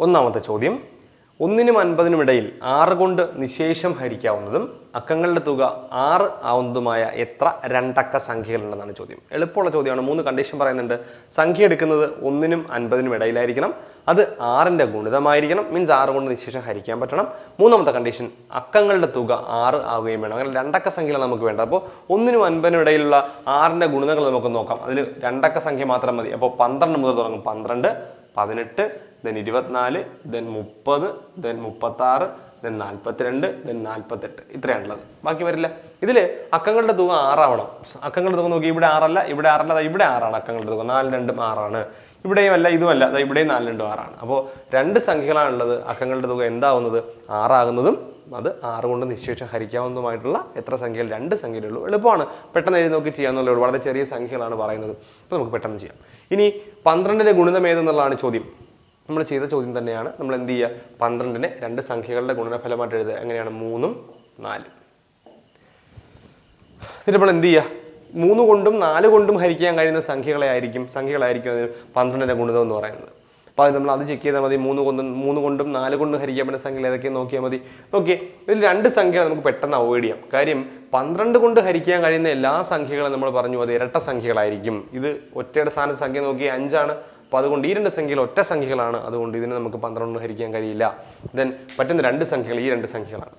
ഒന്നാമത്തെ ചോദ്യം. ഒന്നിനും അൻപതിനും ഇടയിൽ ആറ് കൊണ്ട് നിശേഷം ഹരിക്കാവുന്നതും അക്കങ്ങളുടെ തുക ആറ് ആവുന്നതുമായ എത്ര രണ്ടക്ക സംഖ്യകളുണ്ടെന്നാണ് ചോദ്യം. എളുപ്പമുള്ള ചോദ്യമാണ്. മൂന്ന് കണ്ടീഷൻ പറയുന്നുണ്ട്. സംഖ്യ എടുക്കുന്നത് ഒന്നിനും അൻപതിനും ഇടയിലായിരിക്കണം. അത് ആറിന്റെ ഗുണിതമായിരിക്കണം. മീൻസ് ആറ് കൊണ്ട് നിശേഷം ഹരിക്കാൻ പറ്റണം. മൂന്നാമത്തെ കണ്ടീഷൻ അക്കങ്ങളുടെ തുക ആറ് ആവുകയും വേണം. അങ്ങനെ രണ്ടക്ക സംഖ്യകളാണ് നമുക്ക് വേണ്ടത്. അപ്പോൾ ഒന്നിനും അൻപതിനും ഇടയിലുള്ള ആറിന്റെ ഗുണിതങ്ങൾ നമുക്ക് നോക്കാം. അതിൽ രണ്ടക്ക സംഖ്യ മാത്രം മതി. അപ്പോൾ പന്ത്രണ്ട് മുതൽ തുടങ്ങും. പന്ത്രണ്ട് പതിനെട്ട് ദെൻ ഇരുപത്തിനാല് ദെൻ മുപ്പത് ദെൻ മുപ്പത്തി ആറ് ദെൻ നാൽപ്പത്തിരണ്ട് ദെൻ നാൽപ്പത്തെട്ട് ഇത്രയാണുള്ളത്. ബാക്കി വരില്ല. ഇതിൽ അക്കങ്ങളുടെ തുക ആറാവണം. അക്കങ്ങളുടെ തുക നോക്കി ഇവിടെ ആറല്ല ഇവിടെ ആറല്ല ഇവിടെ ആറാണ് അക്കങ്ങളുടെ തുക. നാല് രണ്ടും ആറാണ്. ഇവിടെയും അല്ല ഇതുമല്ല ഇവിടെയും നാല് രണ്ടും ആറാണ്. അപ്പോൾ രണ്ട് സംഖ്യകളാണുള്ളത്. അക്കങ്ങളുടെ തുക എന്താവുന്നത്? ആറാകുന്നതും അത് ആറ് കൊണ്ട് നിശ്ചയിച്ച് ഹരിക്കാവുന്നതുമായിട്ടുള്ള എത്ര സംഖ്യകൾ? രണ്ട് സംഖ്യകളുള്ളൂ എളുപ്പമാണ്. പെട്ടെന്ന് എഴുതി നോക്കി ചെയ്യാന്നുള്ളൂ വളരെ ചെറിയ സംഖ്യകളാണ് പറയുന്നത്. അപ്പോൾ നമുക്ക് പെട്ടെന്ന് ചെയ്യാം. ഇനി പന്ത്രണ്ടിന്റെ ഗുണിതം ഏതെന്നുള്ളതാണ് ചോദ്യം. നമ്മൾ ചെയ്ത ചോദ്യം തന്നെയാണ്. നമ്മൾ എന്ത് ചെയ്യുക? പന്ത്രണ്ടിനെ രണ്ട് സംഖ്യകളുടെ ഗുണനഫലമായിട്ട് എഴുതുക. എങ്ങനെയാണ്? മൂന്നും നാലും. എന്നിട്ട് നമ്മൾ എന്ത് ചെയ്യുക? മൂന്ന് കൊണ്ടും നാല് കൊണ്ടും ഹരിക്കാൻ കഴിയുന്ന സംഖ്യകളെ ആയിരിക്കും. സംഖ്യകളായിരിക്കും അതിന് പന്ത്രണ്ടിന്റെ ഗുണിതം എന്ന് പറയുന്നത്. അപ്പോൾ അത് നമ്മൾ അത് ചെക്ക് ചെയ്താൽ മതി. മൂന്ന് കൊണ്ടും മൂന്ന് കൊണ്ടും നാല് കൊണ്ടും ഹരിക്കാൻ പറ്റുന്ന സംഖ്യകൾ ഏതൊക്കെയാണ് നോക്കിയാൽ മതി. ഓക്കെ ഇതിൽ രണ്ട് സംഖ്യകൾ നമുക്ക് പെട്ടെന്ന് അവോയ്ഡ് ചെയ്യാം. കാര്യം പന്ത്രണ്ട് കൊണ്ട് ഹരിക്കാൻ കഴിയുന്ന എല്ലാ സംഖ്യകളും നമ്മൾ പറഞ്ഞു അത് ഇരട്ട സംഖ്യകളായിരിക്കും. ഇത് ഒറ്റയുടെ സ്ഥാനത്ത് സംഖ്യ നോക്കി അഞ്ചാണ്. അപ്പോൾ അതുകൊണ്ട് ഈ രണ്ട് സംഖ്യകൾ ഒറ്റ സംഖ്യകളാണ്. അതുകൊണ്ട് ഇതിനെ നമുക്ക് പന്ത്രണ്ട് ഹരിക്കാൻ കഴിയില്ല. ദെൻ പറ്റുന്ന രണ്ട് സംഖ്യകൾ ഈ രണ്ട് സംഖ്യകളാണ്.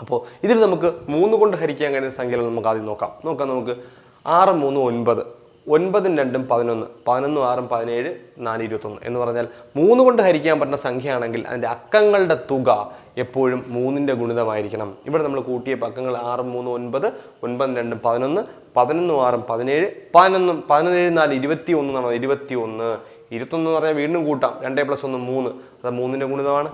അപ്പോൾ ഇതിൽ നമുക്ക് മൂന്ന് കൊണ്ട് ഹരിക്കാൻ കഴിയുന്ന സംഖ്യകൾ നമുക്ക് ആദ്യം നോക്കാം. നോക്കാം നമുക്ക് ആറ് മൂന്ന് ഒൻപത്. ഒൻപതും രണ്ടും പതിനൊന്ന്. പതിനൊന്നും ആറും പതിനേഴ് നാല് ഇരുപത്തൊന്ന്. എന്ന് പറഞ്ഞാൽ മൂന്ന് കൊണ്ട് ഹരിക്കാൻ പറ്റുന്ന സംഖ്യയാണെങ്കിൽ അതിന്റെ അക്കങ്ങളുടെ തുക എപ്പോഴും മൂന്നിന്റെ ഗുണിതമായിരിക്കണം. ഇവിടെ നമ്മൾ കൂട്ടിയ പക്കങ്ങൾ ആറും മൂന്ന് ഒൻപത് ഒൻപത് രണ്ടും പതിനൊന്ന് പതിനൊന്നും ആറും പതിനേഴ് പതിനൊന്നും പതിനേഴ് നാല് ഇരുപത്തി ഒന്ന് എന്നാണ് ഇരുപത്തി ഒന്ന് ഇരുപത്തൊന്ന് എന്ന് പറഞ്ഞാൽ വീണ്ടും കൂട്ടാം. രണ്ടേ പ്ലസ് ഒന്ന് മൂന്ന്. അത് മൂന്നിന്റെ ഗുണിതമാണ്.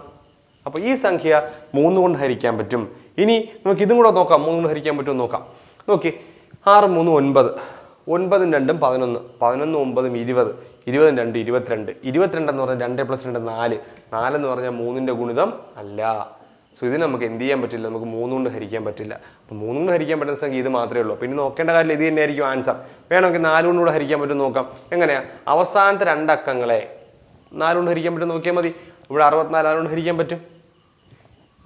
അപ്പോൾ ഈ സംഖ്യ മൂന്ന് കൊണ്ട് ഹരിക്കാൻ പറ്റും. ഇനി നമുക്ക് ഇതും കൂടെ നോക്കാം. മൂന്ന് കൊണ്ട് ഹരിക്കാൻ പറ്റുമോ നോക്കാം. നോക്കി. ആറ് മൂന്ന് ഒൻപത്. ഒൻപതും രണ്ടും പതിനൊന്ന്. പതിനൊന്ന് ഒമ്പതും ഇരുപത്. ഇരുപതും രണ്ട് ഇരുപത്തിരണ്ട്. ഇരുപത്തിരണ്ട് എന്ന് പറഞ്ഞാൽ രണ്ട് പ്ലസ് രണ്ട് നാല്. നാലെന്ന് പറഞ്ഞാൽ മൂന്നിന്റെ ഗുണിതം അല്ല. സോ ഇതിന് നമുക്ക് എന്ത് ചെയ്യാൻ പറ്റില്ല? നമുക്ക് മൂന്നുകൊണ്ട് ഹരിക്കാൻ പറ്റില്ല. അപ്പൊ മൂന്നുകൊണ്ട് ഹരിക്കാൻ പറ്റുന്ന സംഖ്യ ഇത് മാത്രമേ ഉള്ളൂ. പിന്നെ നോക്കേണ്ട കാര്യം ഇത് തന്നെയായിരിക്കും ആൻസർ വേണമെങ്കിൽ നാലുകൊണ്ട് കൂടെ ഹരിക്കാൻ പറ്റും നോക്കാം. എങ്ങനെയാ? അവസാനത്തെ രണ്ടക്കങ്ങളെ നാലുകൊണ്ട് ഹരിക്കാൻ പറ്റും നോക്കിയാൽ മതി. ഇവിടെ അറുപത്തിനാല് നാലുകൊണ്ട് ഹരിക്കാൻ പറ്റും.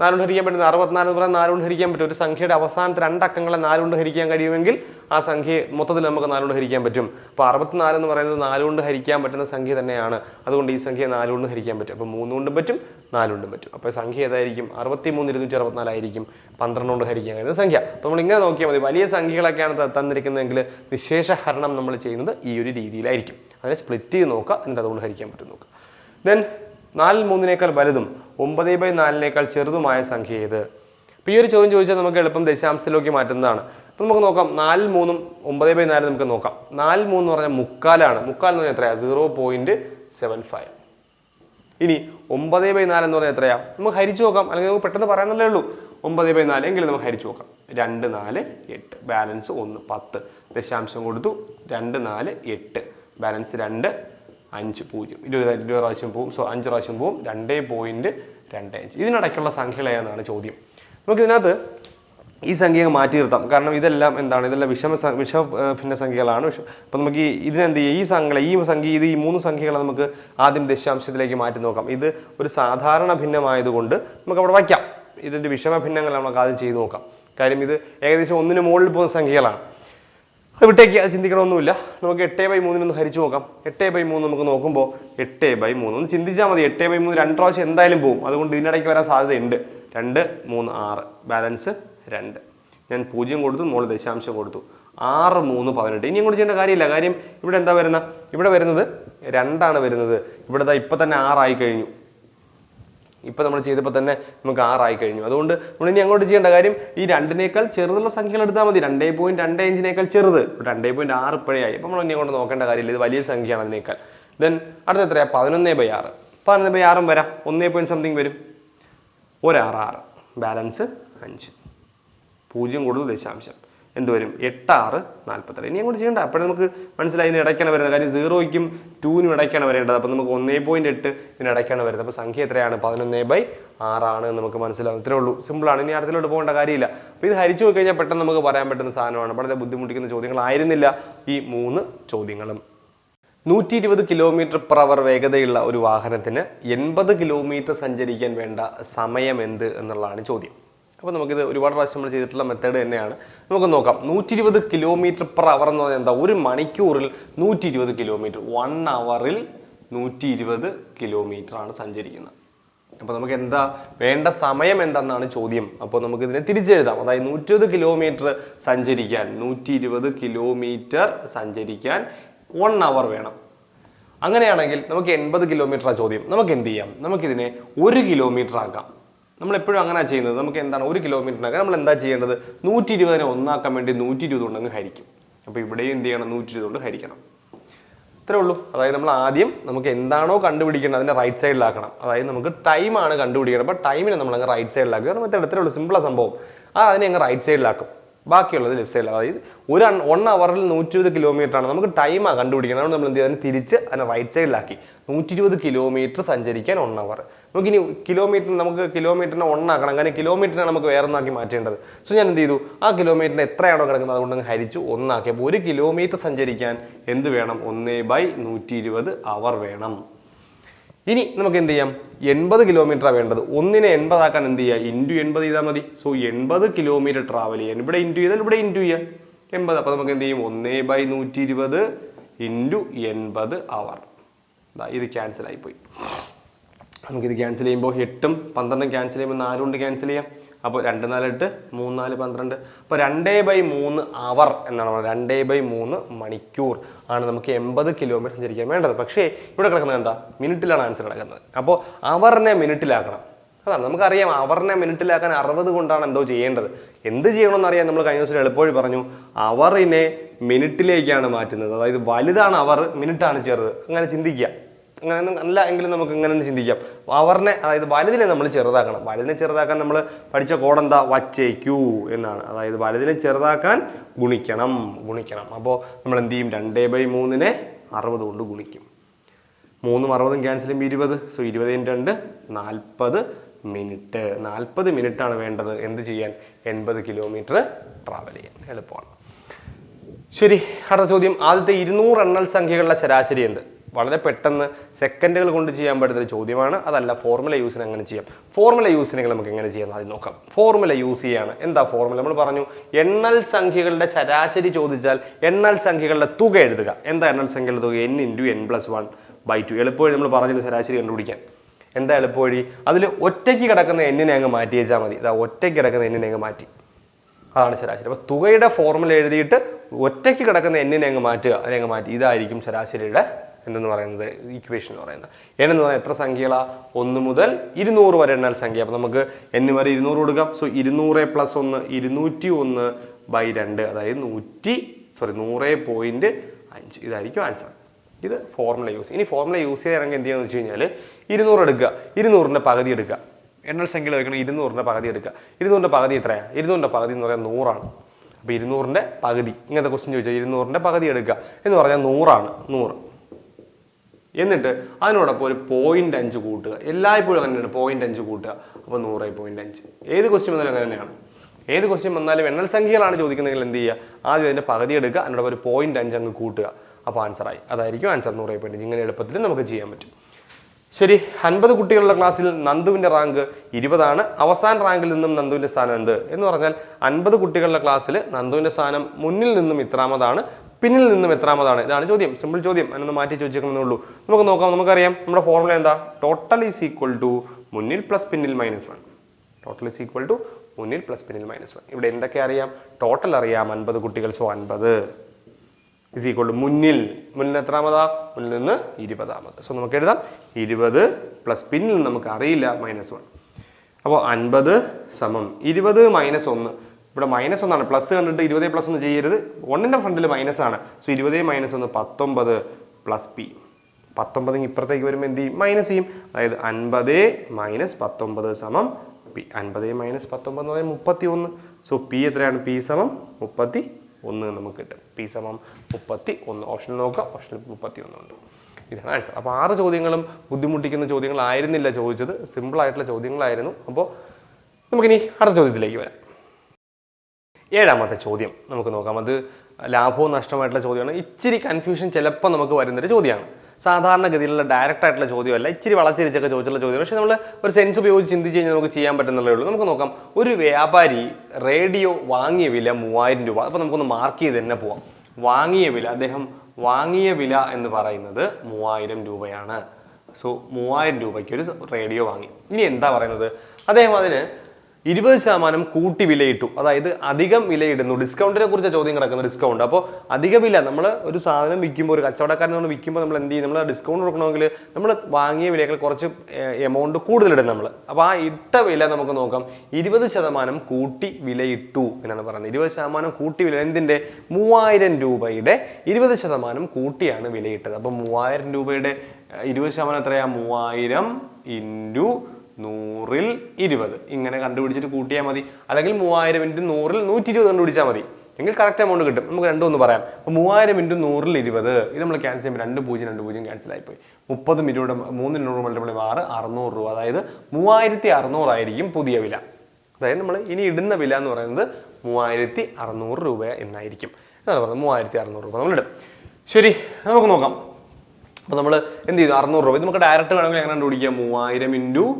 നാല് കൊണ്ട് ഹരിക്കാൻ പറ്റുന്ന അറുപത്തിനാല് എന്ന് പറഞ്ഞാൽ നാലുകൊണ്ട് ഹരിക്കാൻ പറ്റും. ഒരു സംഖ്യയുടെ അവസാനത്തെ രണ്ടക്കങ്ങളെ നാലുകൊണ്ട് ഹരിക്കാൻ കഴിയുമെങ്കിൽ ആ സംഖ്യ മൊത്തത്തിൽ നമുക്ക് നാലുകൊണ്ട് ഹരിക്കാൻ പറ്റും. അപ്പോൾ അറുപത്തിനാല് എന്ന് പറയുന്നത് നാലുകൊണ്ട് ഹരിക്കാൻ പറ്റുന്ന സംഖ്യ തന്നെയാണ്. അതുകൊണ്ട് ഈ സംഖ്യ നാലുകൊണ്ട് ഹരിക്കാൻ പറ്റും. അപ്പോൾ മൂന്നുകൊണ്ട് പറ്റും നാലുകൊണ്ട് പറ്റും. അപ്പോൾ സംഖ്യ ഏതായിരിക്കും? അറുപത്തി മൂന്ന് ഇരുന്നൂറ്റി അറുപത്തിനാലായിരിക്കും പന്ത്രണ്ട് കൊണ്ട് ഹരിക്കാൻ കഴിയുന്ന സംഖ്യ. അപ്പോൾ നമ്മൾ ഇങ്ങനെ നോക്കിയാൽ മതി. വലിയ സംഖ്യകളൊക്കെയാണ് തന്നിരിക്കുന്നതെങ്കിൽ വിശേഷ ഹരണം നമ്മൾ ചെയ്യുന്നത് ഈ ഒരു രീതിയിലായിരിക്കും. അതിനെ സ്പ്ലിറ്റ് ചെയ്ത് നോക്കുക. എന്നിട്ട് അതുകൊണ്ട് ഹരിക്കാൻ പറ്റും നോക്കുക. ദെൻ നാലിൽ മൂന്നിനേക്കാൾ വലുതും ഒമ്പത് ബൈ നാലിനേക്കാൾ ചെറുതുമായ സംഖ്യ ഏത് അപ്പൊ ഈ ഒരു ചോദ്യം ചോദിച്ചാൽ നമുക്ക് എളുപ്പം ദശാംശത്തിലേക്ക് മാറ്റുന്നതാണ്. അപ്പൊ നമുക്ക് നോക്കാം നാലിൽ മൂന്നും ഒമ്പത് ബൈ നാല് നമുക്ക് നോക്കാം. നാലിൽ മൂന്ന് പറഞ്ഞാൽ മുക്കാലാണ്. മുക്കാൽ എന്ന് പറഞ്ഞാൽ എത്രയാണ് സീറോ പോയിന്റ് സെവൻ ഫൈവ്. ഇനി ഒമ്പത് ബൈ നാല് എന്ന് പറഞ്ഞാൽ എത്രയാ? നമുക്ക് ഹരിച്ചു നോക്കാം. അല്ലെങ്കിൽ നമുക്ക് പെട്ടെന്ന് പറയാനല്ലേ ഉള്ളൂ. ഒമ്പത് ബൈ നാല് എങ്കിലും നമുക്ക് ഹരിച്ചു നോക്കാം. രണ്ട് നാല് എട്ട്. ബാലൻസ് ഒന്ന് പത്ത്. ദശാംശം കൊടുത്തു രണ്ട് നാല് എട്ട്. ബാലൻസ് രണ്ട് അഞ്ച് പൂജ്യം. ഇരുപത് ഇരുപത് പ്രാവശ്യം പോവും. സോ അഞ്ച് പ്രാവശ്യം പോവും. രണ്ട് പോയിന്റ് രണ്ട് അഞ്ച്. ഇതിനിടയ്ക്കുള്ള സംഖ്യകൾ ഏതാണ് ചോദ്യം. നമുക്ക് ഇതിനകത്ത് ഈ സംഖ്യ മാറ്റി നിർത്താം. കാരണം ഇതെല്ലാം എന്താണ്? ഇതെല്ലാം വിഷമ വിഷമ ഭിന്ന സംഖ്യകളാണ്. അപ്പോൾ അപ്പൊ നമുക്ക് ഈ ഇതിനെന്ത് ചെയ്യാം? ഈ സംഖ്യ ഈ സംഖ്യ ഇത് ഈ മൂന്ന് സംഖ്യകളെ നമുക്ക് ആദ്യം ദശാംശത്തിലേക്ക് മാറ്റി നോക്കാം. ഇത് ഒരു സാധാരണ ഭിന്നമായതുകൊണ്ട് നമുക്ക് അവിടെ വയ്ക്കാം. ഇതിന്റെ വിഷമ ഭിന്നങ്ങൾ നമുക്ക് ആദ്യം ചെയ്ത് നോക്കാം. കാര്യം ഇത് ഏകദേശം ഒന്നിന് മുകളിൽ പോകുന്ന സംഖ്യകളാണ്. വിട്ടേക്ക് അത് ചിന്തിക്കണമൊന്നുമില്ല. നമുക്ക് എട്ട് ബൈ മൂന്നിനൊന്ന് ഹരിച്ചു നോക്കാം. എട്ട് ബൈ മൂന്ന് നമുക്ക് നോക്കുമ്പോൾ എട്ട് ബൈ മൂന്ന്. ഒന്ന് ചിന്തിച്ചാൽ മതി എട്ട് ബൈ മൂന്ന് രണ്ട് പ്രാവശ്യം എന്തായാലും പോകും അതുകൊണ്ട് ഇതിനിടയ്ക്ക് വരാൻ സാധ്യതയുണ്ട്. രണ്ട് മൂന്ന് ആറ്. ബാലൻസ് രണ്ട്. ഞാൻ പൂജ്യം കൊടുത്തു മോൾ ദശാംശം കൊടുത്തു. ആറ് മൂന്ന് പതിനെട്ട്. ഇനി അങ്ങോട്ട് ചെയ്യേണ്ട കാര്യമില്ല. കാര്യം ഇവിടെ എന്താ വരുന്ന ഇവിടെ വരുന്നത് രണ്ടാണ് വരുന്നത്. ഇവിടെ ഇപ്പൊ തന്നെ ആറായി കഴിഞ്ഞു. ഇപ്പൊ നമ്മൾ ചെയ്തപ്പോൾ തന്നെ നമുക്ക് ആറായി കഴിഞ്ഞു. അതുകൊണ്ട് നമ്മൾ ഇനി അങ്ങോട്ട് ചെയ്യേണ്ട കാര്യം ഈ രണ്ടിനേക്കാൾ ചെറുതുള്ള സംഖ്യകൾ എടുത്താൽ മതി. രണ്ടേ പോയിന്റ് രണ്ട് അഞ്ചിനേക്കാൾ ചെറുത്. രണ്ടേ പോയിന്റ് ആറ് ഇപ്പോഴായി അപ്പൊ നമ്മൾ ഇനി അങ്ങോട്ട് നോക്കേണ്ട കാര്യമില്ല. ഇത് വലിയ സംഖ്യയാണ് അതിനേക്കാൾ. ദെൻ അടുത്ത എത്രയാ? പതിനൊന്നേ ബൈ ആറ്. പതിനൊന്ന് ബൈ ആറും വരാം. ഒന്നേ പോയിന്റ് സംതിങ് വരും. ഒരാറ് ആറ്. ബാലൻസ് അഞ്ച്. പൂജ്യം കൂടുതൽ ദശാംശം. എന്ത് വരും? എട്ട് ആറ് നാൽപ്പത്തെട്ട് ഇനി അങ്ങോട്ട് ചെയ്യണ്ട. അപ്പോഴും നമുക്ക് മനസ്സിലായി ഇതിന് ഇടയ്ക്കാണ് വരുന്നത്. കാര്യം സീറോയ്ക്കും ടൂവിനും ഇടയ്ക്കാണ് വരേണ്ടത്. അപ്പം നമുക്ക് ഒന്നേ പോയിന്റ് എട്ട് ഇതിന് ഇടയ്ക്കാണ് വരുന്നത്. അപ്പോൾ സംഖ്യ എത്രയാണ്? പതിനൊന്നേ ബൈ ആറാണ് നമുക്ക് മനസ്സിലാവും. ഇത്രേ ഉള്ളൂ. സിമ്പിളാണ് ഇനി അടുത്തിലോട്ട് പോകേണ്ട കാര്യമില്ല. അപ്പോൾ ഇത് ഹരിച്ചു പോയി കഴിഞ്ഞാൽ പെട്ടെന്ന് നമുക്ക് പറയാൻ പറ്റുന്ന സാധനമാണ്. വളരെ ബുദ്ധിമുട്ടിക്കുന്ന ചോദ്യങ്ങളായിരുന്നില്ല ഈ മൂന്ന് ചോദ്യങ്ങളും. നൂറ്റി ഇരുപത് കിലോമീറ്റർ പെർ അവർ വേഗതയുള്ള ഒരു വാഹനത്തിന് എൺപത് കിലോമീറ്റർ സഞ്ചരിക്കാൻ വേണ്ട സമയം എന്ത് എന്നുള്ളതാണ് ചോദ്യം. അപ്പോൾ നമുക്കിത് ഒരുപാട് പ്രാവശ്യം നമ്മൾ ചെയ്തിട്ടുള്ള മെത്തേഡ് തന്നെയാണ്. നമുക്ക് നോക്കാം. നൂറ്റി ഇരുപത് കിലോമീറ്റർ പെർ അവർ എന്ന് പറഞ്ഞാൽ എന്താ? ഒരു മണിക്കൂറിൽ നൂറ്റി ഇരുപത് കിലോമീറ്റർ വൺ അവറിൽ നൂറ്റി ഇരുപത് കിലോമീറ്റർ ആണ് സഞ്ചരിക്കുന്നത്. അപ്പോൾ നമുക്ക് എന്താ? വേണ്ട സമയം എന്തെന്നാണ് ചോദ്യം. അപ്പോൾ നമുക്ക് ഇതിനെ തിരിച്ചെഴുതാം. അതായത് നൂറ്റി ഇരുപത് കിലോമീറ്റർ സഞ്ചരിക്കാൻ നൂറ്റി ഇരുപത് കിലോമീറ്റർ സഞ്ചരിക്കാൻ വൺ അവർ വേണം. അങ്ങനെയാണെങ്കിൽ നമുക്ക് എൺപത് കിലോമീറ്റർ ആ ചോദ്യം. നമുക്ക് എന്ത് ചെയ്യാം? നമുക്കിതിനെ ഒരു കിലോമീറ്റർ ആക്കാം. നമ്മൾ എപ്പോഴും അങ്ങനെ ചെയ്യുന്നത്. നമുക്ക് എന്താണ് ഒരു കിലോമീറ്ററിനാക്കാൻ നമ്മൾ എന്താ ചെയ്യേണ്ടത്? നൂറ്റി ഇരുപതിനെ ഒന്നാക്കാൻ വേണ്ടി നൂറ്റി ഇരുപത് കൊണ്ടങ്ങ് ഹരിക്കും. അപ്പോൾ ഇവിടെയും എന്ത് ചെയ്യണം? നൂറ്റി ഇരുപത് കൊണ്ട് ഹരിക്കണം. ഇത്രേ ഉള്ളൂ. അതായത് നമ്മൾ ആദ്യം നമുക്ക് എന്താണോ കണ്ടുപിടിക്കേണ്ടത് അതിന്റെ റൈറ്റ് സൈഡിലാക്കണം അതായത് നമുക്ക് ടൈമാണ് ആണ് കണ്ടുപിടിക്കേണ്ടത്. അപ്പോൾ ടൈമിനെ നമ്മൾ അങ്ങ് റൈറ്റ് സൈഡിലാക്കുക മെത്തേഡ് ഇത്രേ ഉള്ളൂ. സിമ്പിളാണ് സംഭവം. ആ അതിനെ അങ്ങ് റൈറ്റ് സൈഡിലാക്കും ബാക്കിയുള്ളത് ലെഫ്റ്റ് സൈഡിൽ അതായത് ഒരു വൺ അവറിൽ നൂറ്റി ഇരുപത് കിലോമീറ്റർ ആണ് നമുക്ക് ടൈമാണ് കണ്ടുപിടിക്കണം അതുകൊണ്ട് നമ്മൾ എന്ത് ചെയ്യും അതിനെ തിരിച്ച് അതിനെ റൈറ്റ് സൈഡിലാക്കി നൂറ്റി ഇരുപത് കിലോമീറ്റർ സഞ്ചരിക്കാൻ വൺ അവർ നമുക്കിനി കിലോമീറ്റർ നമുക്ക് കിലോമീറ്ററിനെ ഒന്നാക്കണം അങ്ങനെ കിലോമീറ്ററിനെ നമുക്ക് വേറെ ഒന്നാക്കി മാറ്റേണ്ടത്. സോ ഞാൻ എന്ത് ചെയ്തു? ആ കിലോമീറ്ററിന് എത്രയാണോ കിടക്കുന്നത് അതുകൊണ്ട് ഹരിച്ചു ഒന്നാക്കി. അപ്പോൾ ഒരു കിലോമീറ്റർ സഞ്ചരിക്കാൻ എന്ത് വേണം? ഒന്നേ ബൈ നൂറ്റി ഇരുപത് അവർ വേണം. ഇനി നമുക്ക് എന്ത് ചെയ്യാം? എൺപത് കിലോമീറ്ററാണ് വേണ്ടത്. ഒന്നിനെ എൺപതാക്കാൻ എന്ത് ചെയ്യുക ഇന്റു എൺപത് ചെയ്താൽ മതി. സോ എൺപത് കിലോമീറ്റർ ട്രാവൽ ചെയ്യാൻ ഇവിടെ ഇന്റു ചെയ്താൽ ഇവിടെ ഇന്റു ചെയ്യാം. എൺപത്. അപ്പോൾ നമുക്ക് എന്ത് ചെയ്യും? ഒന്നേ ബൈ നൂറ്റി ഇരുപത് ഇന്റു എൺപത് അവർ ഇത് ക്യാൻസൽ ആയിപ്പോയി നമുക്കിത് ക്യാൻസൽ ചെയ്യുമ്പോൾ എട്ടും പന്ത്രണ്ടും ക്യാൻസൽ ചെയ്യുമ്പോൾ നാലുകൊണ്ട് ക്യാൻസൽ ചെയ്യാം. അപ്പോൾ രണ്ട് നാല് എട്ട് മൂന്ന് നാല് പന്ത്രണ്ട്. അപ്പോൾ രണ്ടേ ബൈ മൂന്ന് അവർ എന്നാണ് പറയുന്നത് രണ്ടേ ബൈ മൂന്ന് മണിക്കൂർ ആണ് നമുക്ക് എൺപത് കിലോമീറ്റർ സഞ്ചരിക്കാൻ വേണ്ടത്. പക്ഷേ ഇവിടെ കിടക്കുന്നത് എന്താ? മിനിറ്റിലാണ് ആൻസർ കിടക്കുന്നത്. അപ്പോൾ അവറിനെ മിനിറ്റിലാക്കണം. അതാണ്. നമുക്കറിയാം അവറിനെ മിനിറ്റിലാക്കാൻ അറുപത് കൊണ്ടാണ് എന്തോ ചെയ്യേണ്ടത്. എന്ത് ചെയ്യണമെന്ന് അറിയാൻ നമ്മൾ കഴിഞ്ഞ ദിവസം എളുപ്പവഴി പറഞ്ഞു അവറിനെ മിനിറ്റിലേക്കാണ് മാറ്റുന്നത്. അതായത് വലുതാണ് അവർ മിനിറ്റാണ് ചെറുത്. അങ്ങനെ ചിന്തിക്കുക. അങ്ങനെ അല്ല എങ്കിലും നമുക്ക് ഇങ്ങനെ ഒന്ന് ചിന്തിക്കാം. അവറിനെ അതായത് വലുതിനെ നമ്മൾ ചെറുതാക്കണം. വലുതിനെ ചെറുതാക്കാൻ നമ്മൾ പഠിച്ച കോഡ് എന്താ? വച്ചേക്കൂ എന്നാണ്. അതായത് വലുതിനെ ചെറുതാക്കാൻ ഗുണിക്കണം ഗുണിക്കണം. അപ്പോൾ നമ്മൾ എന്ത് ചെയ്യും? രണ്ടേ ബൈ മൂന്നിനെ അറുപത് കൊണ്ട് ഗുണിക്കും. മൂന്നും അറുപതും ക്യാൻസൽ ചെയ്യുമ്പോൾ ഇരുപത്. സോ ഇരുപത് രണ്ട് നാൽപ്പത് മിനിറ്റ്. നാൽപ്പത് ആണ് വേണ്ടത്. എന്ത് ചെയ്യാൻ? എൺപത് കിലോമീറ്റർ ട്രാവൽ ചെയ്യാൻ. എളുപ്പമാണ്. ശരി അടുത്ത ചോദ്യം. ആദ്യത്തെ ഇരുന്നൂറ് എണ്ണൽ സംഖ്യകളുടെ ശരാശരി എന്ത്? വളരെ പെട്ടെന്ന് സെക്കൻഡുകൾ കൊണ്ട് ചെയ്യാൻ പറ്റുന്ന ചോദ്യമാണ്. അതല്ല ഫോർമുല യൂസിന് അങ്ങനെ ചെയ്യാം? ഫോർമുല യൂസിനെങ്കിൽ നമുക്ക് എങ്ങനെ ചെയ്യാം? ആദ്യം നോക്കാം. ഫോർമുല യൂസ് ചെയ്യാണ്. എന്താ ഫോർമുല നമ്മൾ പറഞ്ഞു എണ്ണൽ സംഖ്യകളുടെ ശരാശരി ചോദിച്ചാൽ എണ്ണൽ സംഖ്യകളുടെ തുക എഴുതുക. എന്താ എണ്ണൽ സംഖ്യകളുടെ തുക? N into N plus one by two എളുപ്പവഴി നമ്മൾ പറഞ്ഞത് ശരാശരി കണ്ടുപിടിക്കാൻ എന്താ എളുപ്പവഴി? അതിൽ ഒറ്റയ്ക്ക് കിടക്കുന്ന എന്നിനെ അങ്ങ് മാറ്റി വെച്ചാൽ മതി. ഇതാ ഒറ്റയ്ക്ക് കിടക്കുന്ന എന്നിനെ അങ്ങ് മാറ്റി. അതാണ് ശരാശരി. അപ്പോൾ തുകയുടെ ഫോർമുല എഴുതിയിട്ട് ഒറ്റയ്ക്ക് കിടക്കുന്ന എന്നിനെ അങ്ങ് മാറ്റുക. അതിനെ അങ്ങ് മാറ്റി. ഇതായിരിക്കും ശരാശരിയുടെ എന്തെന്ന് പറയുന്നത്? ഇക്വേഷൻ എന്ന് പറയുന്നത്. n എന്ന് പറഞ്ഞാൽ എത്ര സംഖ്യകളാണ് ഒന്ന് മുതൽ ഇരുന്നൂറ് വരെ എണ്ണൽ സംഖ്യ. അപ്പൊ നമുക്ക് n വരെ ഇരുന്നൂറ് കൊടുക്കാം. സോ ഇരുന്നൂറ് പ്ലസ് ഒന്ന് ഇരുന്നൂറ്റി ഒന്ന് ബൈ രണ്ട് അതായത് നൂറ്റി സോറി നൂറ് പോയിന്റ് അഞ്ച്. ഇതായിരിക്കും ആൻസർ ഇത് ഫോർമുല യൂസ് ഇനി ഫോർമുല യൂസ് ചെയ്യാനെങ്കിൽ എന്ത് ചെയ്യാന്ന് വെച്ച് കഴിഞ്ഞാൽ ഇരുന്നൂറ് എടുക്കുക. ഇരുന്നൂറിന്റെ പകുതി എടുക്കുക. എണ്ണൽ സംഖ്യയിൽ വെക്കണം ഇരുന്നൂറിന്റെ പകുതി എടുക്കുക. ഇരുന്നൂറിന്റെ പകുതി എത്രയാണ് ഇരുന്നൂറിന്റെ പകുതി എന്ന് പറയാൻ നൂറാണ്. അപ്പൊ ഇരുന്നൂറിന്റെ പകുതി. ഇങ്ങനത്തെ ക്വസ്റ്റ്യൻ ചോദിച്ചാൽ ഇരുന്നൂറിന്റെ പകുതി എടുക്കുക. എന്ന് പറഞ്ഞാൽ നൂറാണ്. നൂറ്. എന്നിട്ട് അതിനോടൊപ്പം ഒരു പോയിന്റ് അഞ്ച് കൂട്ടുക. എല്ലായ്പ്പോഴും അങ്ങനെയാണ്. പോയിന്റ് അഞ്ച് കൂട്ടുക. അപ്പോൾ നൂറ് പോയിന്റ് അഞ്ച്. ഏത് ക്വസ്റ്റ്യൻ വന്നാലും അങ്ങനെ തന്നെയാണ്. ഏത് ക്വസ്റ്റ്യൻ വന്നാലും എണ്ണൽ സംഖ്യകളാണ് ചോദിക്കുന്നതെങ്കിൽ എന്ത് ചെയ്യുക? ആദ്യം അതിന്റെ പകുതി എടുക്കുക. അതിനോടൊപ്പം ഒരു പോയിന്റ് അഞ്ച് അങ്ങ് കൂട്ടുക. അപ്പോൾ ആൻസർ ആയി. അതായിരിക്കും ആൻസർ നൂറ് പോയിന്റ് ഇങ്ങനെ എളുപ്പത്തിൽ നമുക്ക് ചെയ്യാൻ പറ്റും. ശരി. അൻപത് കുട്ടികളുടെ ക്ലാസ്സിൽ നന്ദുവിന്റെ റാങ്ക് ഇരുപതാണ്. അവസാന റാങ്കിൽ നിന്നും നന്ദുവിന്റെ സ്ഥാനം എന്ത്? എന്ന് പറഞ്ഞാൽ അൻപത് കുട്ടികളുടെ ക്ലാസ്സിൽ നന്ദുവിന്റെ സ്ഥാനം മുന്നിൽ നിന്നും ഇത്രാമതാണ്. പിന്നിൽ നിന്നും എത്രാമതാണ്? ഇതാണ് ചോദ്യം. സിമ്പിൾ ചോദ്യം. അതിനൊന്ന് മാറ്റി ചോദിച്ചേക്കണമെന്നേ ഉള്ളൂ നമുക്ക് നോക്കാം. നമുക്കറിയാം. നമ്മുടെ ഫോർമുല എന്താ? ടോട്ടൽ ഈസ് ഈക്വൽ ടു മുന്നിൽ പ്ലസ് പിന്നിൽ minus one total is equal to മുന്നിൽ പ്ലസ് പിന്നിൽ മൈനസ് വൺ ഇവിടെ എന്തൊക്കെ അറിയാം? ടോട്ടൽ അറിയാം. അൻപത് കുട്ടികൾ സോ അൻപത്. ഇസ് ഈക്വൽ ടു മുന്നിൽ. മുന്നിൽ എത്രാമതാ? മുന്നിൽ നിന്ന് ഇരുപതാമത്. സോ നമുക്ക് എഴുതാം. ഇരുപത് പ്ലസ് പിന്നിൽ നമുക്ക് അറിയില്ല മൈനസ് വൺ അപ്പോൾ അൻപത് സമം ഇരുപത് മൈനസ് ഒന്ന്. ഇവിടെ മൈനസ് ഒന്നാണ്. പ്ലസ് കണ്ടിട്ട് ഇരുപത് പ്ലസ് ഒന്ന് ചെയ്യരുത്. ഒന്നിന്റെ ഫ്രണ്ടിൽ മൈനസ് ആണ്. സോ ഇരുപത് മൈനസ് ഒന്ന് പത്തൊമ്പത് പ്ലസ് പി പത്തൊമ്പത് ഇപ്പുറത്തേക്ക് വരുമ്പോൾ എന്ത് ചെയ്യും? മൈനസ് ചെയ്യും. അതായത് അൻപത് മൈനസ് പത്തൊമ്പത് സമം പി അൻപത് മൈനസ് പത്തൊമ്പത് എന്ന് മുപ്പത്തി ഒന്ന് സോ പി എത്രയാണ്? പി സമം മുപ്പത്തി ഒന്ന് നമുക്ക് കിട്ടും. പി സമം മുപ്പത്തി ഒന്ന് ഓപ്ഷൻ നോക്കാം ഓപ്ഷൻ മുപ്പത്തി ഒന്നുണ്ട് ഇതാണ് ആൻസർ അപ്പോൾ ആറ് ചോദ്യങ്ങളും ബുദ്ധിമുട്ടിക്കുന്ന ചോദ്യങ്ങളായിരുന്നില്ല ചോദിച്ചത്. സിമ്പിൾ ആയിട്ടുള്ള ചോദ്യങ്ങളായിരുന്നു. അപ്പോൾ നമുക്കിനി അടുത്ത ചോദ്യത്തിലേക്ക് വരാം. ഏഴാമത്തെ ചോദ്യം നമുക്ക് നോക്കാം. അത് ലാഭവും നഷ്ടമായിട്ടുള്ള ചോദ്യമാണ്. ഇച്ചിരി കൺഫ്യൂഷൻ ചിലപ്പോൾ നമുക്ക് വരുന്നൊരു ചോദ്യമാണ്. സാധാരണഗതിയിലുള്ള ഡയറക്റ്റ് ആയിട്ടുള്ള ചോദ്യമല്ല ഇച്ചിരി വളച്ചിരിച്ചൊക്കെ ചോദിച്ചുള്ള ചോദ്യം പക്ഷെ നമ്മൾ ഒരു സെൻസ് ഉപയോഗിച്ച് ചിന്തിച്ച് കഴിഞ്ഞാൽ നമുക്ക് ചെയ്യാൻ പറ്റുന്നതേ ഉള്ളൂ. നമുക്ക് നോക്കാം. ഒരു വ്യാപാരി റേഡിയോ വാങ്ങിയ വില മൂവായിരം രൂപ. അപ്പോൾ നമുക്കൊന്ന് മാർക്ക് ചെയ്ത് തന്നെ പോവാം. വാങ്ങിയ വില അദ്ദേഹം വാങ്ങിയ വില എന്ന് പറയുന്നത് മൂവായിരം രൂപയാണ്. സോ മൂവായിരം രൂപയ്ക്ക് ഒരു റേഡിയോ വാങ്ങി. ഇനി എന്താ പറയുന്നത്? അദ്ദേഹം അതിന് ഇരുപത് ശതമാനം കൂട്ടി വിലയിട്ടു. അതായത് അധികം വിലയിടുന്നു. ഡിസ്കൗണ്ടിനെ കുറിച്ച് ചോദ്യം കിടക്കുന്ന ഡിസ്കൗണ്ട്. അപ്പോൾ അധിക വില നമ്മൾ ഒരു സാധനം വിൽക്കുമ്പോൾ ഒരു കച്ചവടക്കാരൻ നമ്മൾ വിൽക്കുമ്പോൾ നമ്മൾ എന്ത് ചെയ്യും? നമ്മൾ ഡിസ്കൗണ്ട് കൊടുക്കണമെങ്കിൽ നമ്മൾ വാങ്ങിയ വിലയേക്കാൾ കുറച്ച് എമൗണ്ട് കൂടുതലിടും നമ്മൾ അപ്പോൾ ആ ഇട്ട വില നമുക്ക് നോക്കാം. ഇരുപത് ശതമാനം കൂട്ടി വിലയിട്ടു എന്നാണ് പറയുന്നത്. ഇരുപത് ശതമാനം കൂട്ടി വില എന്തിന്റെ? മൂവായിരം രൂപയുടെ ഇരുപത് ശതമാനം കൂട്ടിയാണ് വിലയിട്ടത്. അപ്പോൾ മൂവായിരം രൂപയുടെ ഇരുപത് ശതമാനം എത്രയാ? മൂവായിരം ഇന്റു നൂറിൽ ഇരുപത്. ഇങ്ങനെ കണ്ടുപിടിച്ചിട്ട് കൂട്ടിയാൽ മതി. അല്ലെങ്കിൽ മൂവായിരം ഇന്റു നൂറിൽ നൂറ്റി ഇരുപത് കണ്ടുപിടിച്ചാൽ മതി. എങ്കിൽ കറക്റ്റ് എമൗണ്ട് കിട്ടും. നമുക്ക് രണ്ടും ഒന്ന് പറയാം. അപ്പോൾ മൂവായിരം ഇന്റു നൂറിൽ ഇരുപത് ഇത് നമ്മൾ ക്യാൻസൽ ചെയ്യുമ്പോൾ രണ്ട് പൂജ്യം രണ്ട് പൂജ്യം ക്യാൻസൽ ആയിപ്പോയി. മുപ്പത് മിനിറ്റ് മൂന്ന് നൂറ് മൾട്ടിപ്പിൾ ആറ് അറുന്നൂറ് രൂപ. അതായത് മൂവായിരത്തി അറുന്നൂറായിരിക്കും പുതിയ വില. അതായത് നമ്മൾ ഇനി ഇടുന്ന വില എന്ന് പറയുന്നത് മൂവായിരത്തി അറുന്നൂറ് രൂപ എന്നായിരിക്കും. എന്നാണ് പറയുന്നത് മൂവായിരത്തി അറുന്നൂറ് രൂപ നമ്മളിടും. ശരി നമുക്ക് നോക്കാം. അപ്പോൾ നമ്മൾ എന്ത് ചെയ്തു? അറുന്നൂറ് രൂപ. ഇത് നമുക്ക് ഡയറക്റ്റ് വേണമെങ്കിൽ എങ്ങനെ കണ്ടുപിടിക്കാം? മൂവായിരം ഇന്റു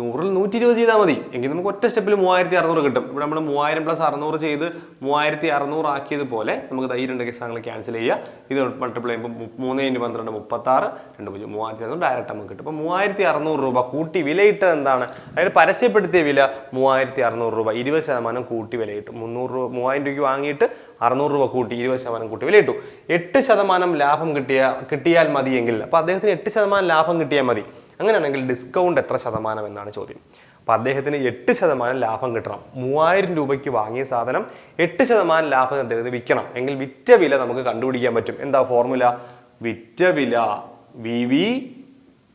നൂറിൽ നൂറ്റി ഇരുപത് ചെയ്താൽ മതി. എങ്കിൽ നമുക്ക് ഒറ്റ സ്റ്റെപ്പിൽ മൂവായിരത്തി അറുന്നൂറ് കിട്ടും. ഇവിടെ നമ്മൾ മൂവായിരം പ്ലസ് അറുന്നൂറ് ചെയ്ത് മൂവായിരത്തി അറുന്നൂറ് ആക്കിയതുപോലെ നമുക്ക് ഈ രണ്ട് എക്സാമ്പിൾ ക്യാൻസൽ ചെയ്യുക ഇത് മൾട്ടിപ്ലൈ ചെയ്യുമ്പോൾ മൂന്ന് ഇന്റു പന്ത്രണ്ട് മുപ്പത്താറ് രണ്ട് പൂജ്യം മൂവായിരത്തി അറുന്നൂറ് ഡയറക്റ്റ് നമുക്ക് കിട്ടും. അപ്പോൾ മൂവായിരത്തി അറുന്നൂറ് രൂപ കൂട്ടി വിലയിട്ടത് എന്താണ്? അതായത് പരസ്യപ്പെടുത്തിയ വില മൂവായിരത്തി അറുന്നൂറ് രൂപ ഇരുപത് ശതമാനം കൂട്ടി വിലയിട്ടു. മുന്നൂറ് രൂപ മൂവായിരം രൂപയ്ക്ക് വാങ്ങിയിട്ട് അറുന്നൂറ് രൂപ കൂട്ടി ഇരുപത് ശതമാനം കൂട്ടി വിലയിട്ടു. എട്ട് ശതമാനം ലാഭം കിട്ടിയ കിട്ടിയാൽ മതിയെങ്കിൽ. അപ്പോൾ അദ്ദേഹത്തിന് എട്ട് ശതമാനം ലാഭം കിട്ടിയാൽ മതി. അങ്ങനെയാണെങ്കിൽ ഡിസ്കൗണ്ട് എത്ര ശതമാനം എന്നാണ് ചോദ്യം. അപ്പൊ അദ്ദേഹത്തിന് എട്ട് ശതമാനം ലാഭം കിട്ടണം. മൂവായിരം രൂപയ്ക്ക് വാങ്ങിയ സാധനം എട്ട് ശതമാനം ലാഭം അദ്ദേഹത്തിന് വിൽക്കണം. എങ്കിൽ വിറ്റ വില നമുക്ക് കണ്ടുപിടിക്കാൻ പറ്റും. എന്താ ഫോർമുല വിറ്റ വില വി വി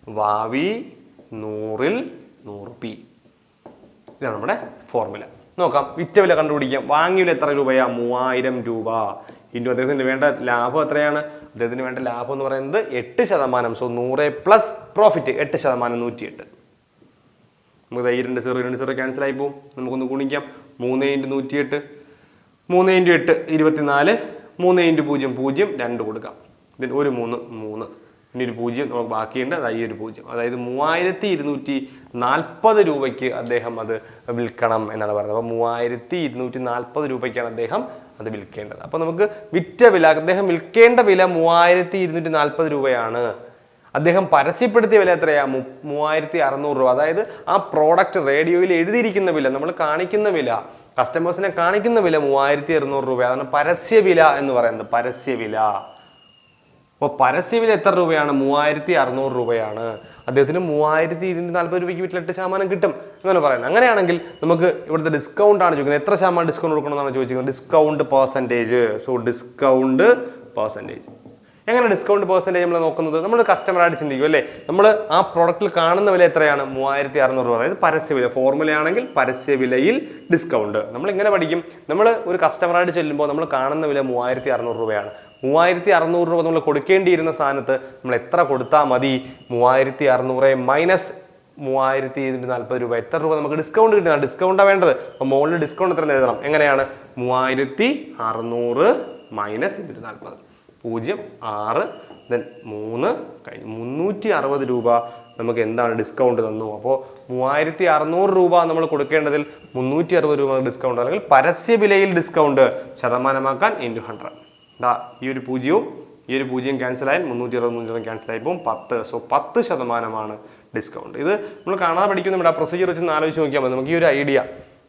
വാവി നൂറിൽ നൂറ് പി. ഇതാണ് നമ്മുടെ ഫോർമുല നോക്കാം. വിറ്റ വില കണ്ടുപിടിക്കാം. വാങ്ങിയ വില എത്ര രൂപയാ? മൂവായിരം രൂപ. ഇൻഡു അദ്ദേഹത്തിന് വേണ്ട ലാഭം എത്രയാണ്? അദ്ദേഹത്തിന് വേണ്ട ലാഭം എന്ന് പറയുന്നത് എട്ട് ശതമാനം. സോ നൂറ് പ്ലസ് പ്രോഫിറ്റ് എട്ട് ശതമാനം നൂറ്റി എട്ട് നമുക്ക് ഈ രണ്ട് സീറോ രണ്ട് സീറോ ക്യാൻസൽ ആയി പോകും നമുക്കൊന്ന് ഗുണിക്കാം. മൂന്ന് ഇന്റു നൂറ്റി എട്ട് മൂന്ന് ഇന്റു എട്ട് ഇരുപത്തിനാല്. മൂന്ന് ഇന്റു പൂജ്യം പൂജ്യം രണ്ട് കൊടുക്കാം. ഇതിന് ഒരു മൂന്ന് മൂന്ന്. ഇനി ഒരു പൂജ്യം നമുക്ക് ബാക്കിയുണ്ട്. അതായത് ഈ ഒരു പൂജ്യം. അതായത് മൂവായിരത്തി ഇരുന്നൂറ്റി നാൽപ്പത് രൂപയ്ക്ക് അദ്ദേഹം അത് വിൽക്കണം എന്നാണ് പറയുന്നത് അപ്പോൾ മൂവായിരത്തി ഇരുന്നൂറ്റി നാൽപ്പത് രൂപയ്ക്കാണ് അദ്ദേഹം അത് വിൽക്കേണ്ടത്. അപ്പോൾ നമുക്ക് വിറ്റ വില അദ്ദേഹം വിൽക്കേണ്ട വില മൂവായിരത്തി ഇരുന്നൂറ്റി നാൽപ്പത് രൂപയാണ്. അദ്ദേഹം പരസ്യപ്പെടുത്തിയ വില എത്രയാ? മൂവായിരത്തി അറുന്നൂറ് രൂപ. അതായത് ആ പ്രോഡക്റ്റ് റേഡിയോയിൽ എഴുതിയിരിക്കുന്ന വില നമ്മൾ കാണിക്കുന്ന വില കസ്റ്റമേഴ്സിനെ കാണിക്കുന്ന വില മൂവായിരത്തി അറുന്നൂറ് രൂപ അതാണ് പരസ്യ വില എന്ന് പറയുന്നത്. പരസ്യ വില. അപ്പോൾ പരസ്യവില എത്ര രൂപയാണ്? മൂവായിരത്തി അറുന്നൂറ് രൂപയാണ്. അദ്ദേഹത്തിന് മൂവായിരത്തി ഇരുന്നൂറ്റി നാൽപ്പത് രൂപയ്ക്ക് വീട്ടിൽ എട്ട് ശതമാനം കിട്ടും എന്നാണ് പറയുന്നത്. അങ്ങനെയാണെങ്കിൽ നമുക്ക് ഇവിടുത്തെ ഡിസ്കൗണ്ട് ആണ് ചോദിക്കുന്നത്. എത്ര ശതമാനം ഡിസ്കൗണ്ട് കൊടുക്കണമെന്നാണ് ചോദിക്കുന്നത് discount percentage so discount percentage എങ്ങനെ ഡിസ്കൗണ്ട് പെർസെന്റേജ് നമ്മൾ നോക്കുന്നത്? നമ്മൾ കസ്റ്റമറായിട്ട് ചിന്തിക്കും അല്ലേ? നമ്മൾ ആ പ്രോഡക്റ്റിൽ കാണുന്ന വില എത്രയാണ്? മൂവായിരത്തി അറുന്നൂറ് രൂപ. അതായത് പരസ്യവില. ഫോർമുലയാണെങ്കിൽ പരസ്യവിലയിൽ ഡിസ്കൗണ്ട് നമ്മൾ ഇങ്ങനെ പഠിക്കും. നമ്മൾ ഒരു കസ്റ്റമറായിട്ട് ചെല്ലുമ്പോൾ നമ്മൾ കാണുന്ന വില മൂവായിരത്തി അറുന്നൂറ് രൂപയാണ്. മൂവായിരത്തി അറുന്നൂറ് രൂപ നമ്മൾ കൊടുക്കേണ്ടിയിരുന്ന സാധനത്ത് നമ്മൾ എത്ര കൊടുത്താൽ മതി? മൂവായിരത്തി അറുന്നൂറ് മൈനസ് മൂവായിരത്തി ഇരുന്നൂറ്റി നാൽപ്പത് രൂപ. എത്ര രൂപ നമുക്ക് ഡിസ്കൗണ്ട് കിട്ടുന്ന ഡിസ്കൗണ്ടാണ് വേണ്ടത്. അപ്പോൾ മുകളിൽ ഡിസ്കൗണ്ട് എത്ര എഴുതണം. എങ്ങനെയാണ്? മൂവായിരത്തി അറുന്നൂറ് മൈനസ് ഇരുന്നൂറ്റി നാൽപ്പത് പൂജ്യം ആറ് ദെൻ മൂന്ന് കഴിഞ്ഞു മുന്നൂറ്റി അറുപത് രൂപ നമുക്ക് എന്താണ് ഡിസ്കൗണ്ട് തന്നു? അപ്പോൾ മൂവായിരത്തി അറുന്നൂറ് രൂപ നമ്മൾ കൊടുക്കേണ്ടതിൽ മുന്നൂറ്റി അറുപത് രൂപ ഡിസ്കൗണ്ട് അല്ലെങ്കിൽ പരസ്യ വിലയിൽ ഡിസ്കൗണ്ട് ശതമാനമാക്കാൻ ഇന്റു ഹൺഡ്രഡ് ദാ ഈ ഒരു പൂജ്യവും ഈ ഒരു പൂജ്യം ക്യാൻസൽ ആയാൽ മുന്നൂറ്റി അറുപത് ക്യാൻസൽ ആയി. പോകും പത്ത് സോ പത്ത് ശതമാനമാണ് ഡിസ്കൗണ്ട് ഇത് നമ്മൾ കാണാതെ പഠിക്കുന്ന നമ്മുടെ ആ പ്രൊസീജിയർ വെച്ച് ആലോചിച്ച് നോക്കിയാൽ മതി. നമുക്ക് ഈ ഒരു ഐഡിയ